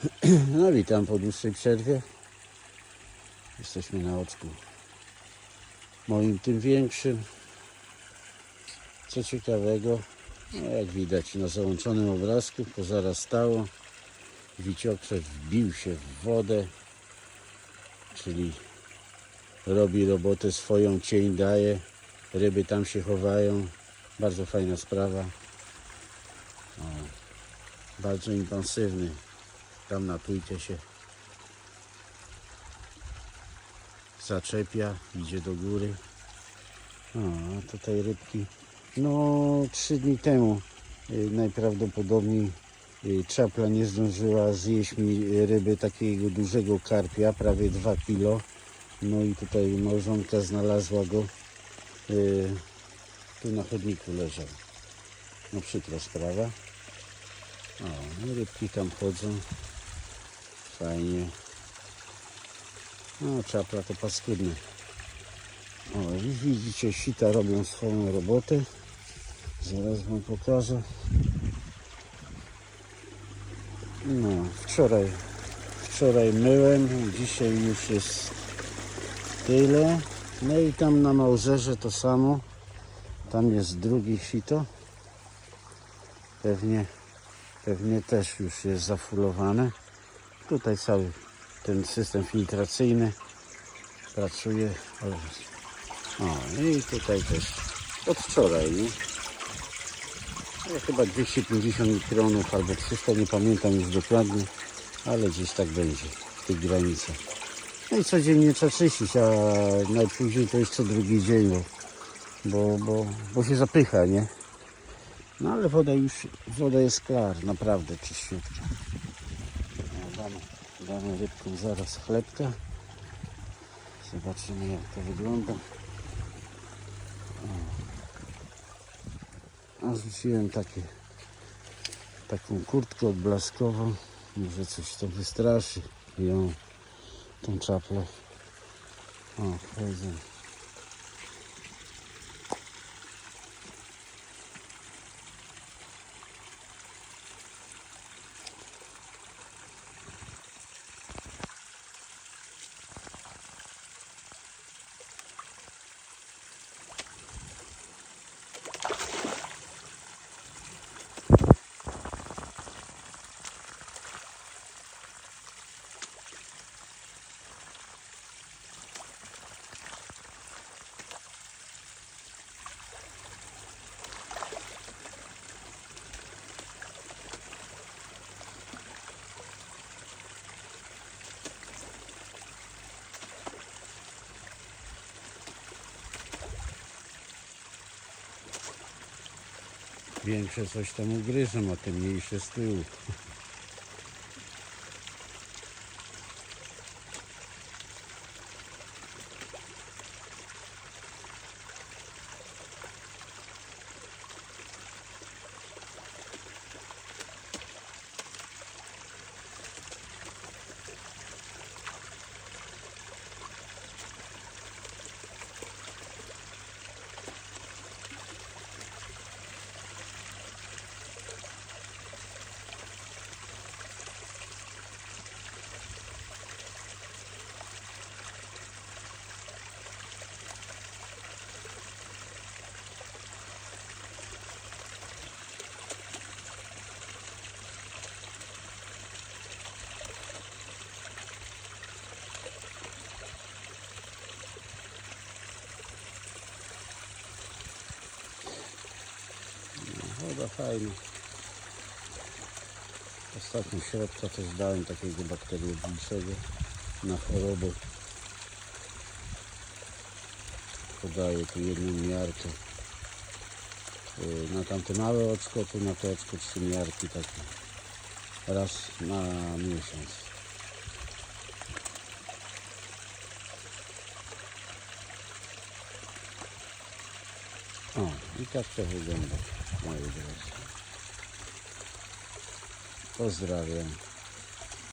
No witam po dłuższej przerwie. Jesteśmy na oczku moim tym większym. Co ciekawego, no jak widać na załączonym obrazku pozarastało. Wiciokrzew wbił się w wodę, czyli robi robotę swoją, cień daje, ryby tam się chowają. Bardzo fajna sprawa. O, bardzo intensywny. Tam na tujcie się zaczepia, idzie do góry. A tutaj rybki. No, trzy dni temu y, najprawdopodobniej y, czapla nie zdążyła zjeść mi ryby takiego dużego karpia, prawie 2 kilo. No i tutaj małżonka znalazła go. y, Tu na chodniku leżał. No przykra sprawa. O, rybki tam chodzą. Fajnie. No, czapla to paskudne. O, widzicie, sita robią swoją robotę. Zaraz wam pokażę. No, wczoraj, wczoraj myłem, dzisiaj już jest tyle. No i tam na Małżerze to samo. Tam jest drugi sito. Pewnie, pewnie też już jest zafulowane. Tutaj cały ten system filtracyjny pracuje. O, i tutaj też od wczoraj, nie? Ja chyba 250 mikronów albo 300, nie pamiętam już dokładnie, ale gdzieś tak będzie w tych granicach. No i codziennie trzeba czyścić, a najpóźniej to jest co drugi dzień, bo, bo, bo, się zapycha, nie? No ale woda już, woda jest klar, naprawdę czyściutka. Damy, damy rybkom zaraz chlebka. Zobaczymy jak to wygląda. A rzuciłem takie, taką kurtkę odblaskową. Może coś to wystraszy ją, tą czaplę. O, chodzę. Większe coś tam ugryzą, a te mniejsze z tyłu. Woda fajna. Ostatnio środka też dałem takiego bakteriobójczego na chorobę. Podaję tu jedną miarkę. Yy, Na tamte małe oczko, tu na to oczko trzy miarki takie. Raz na miesiąc. O, i tak to wygląda, moi drodzy. Pozdrawiam.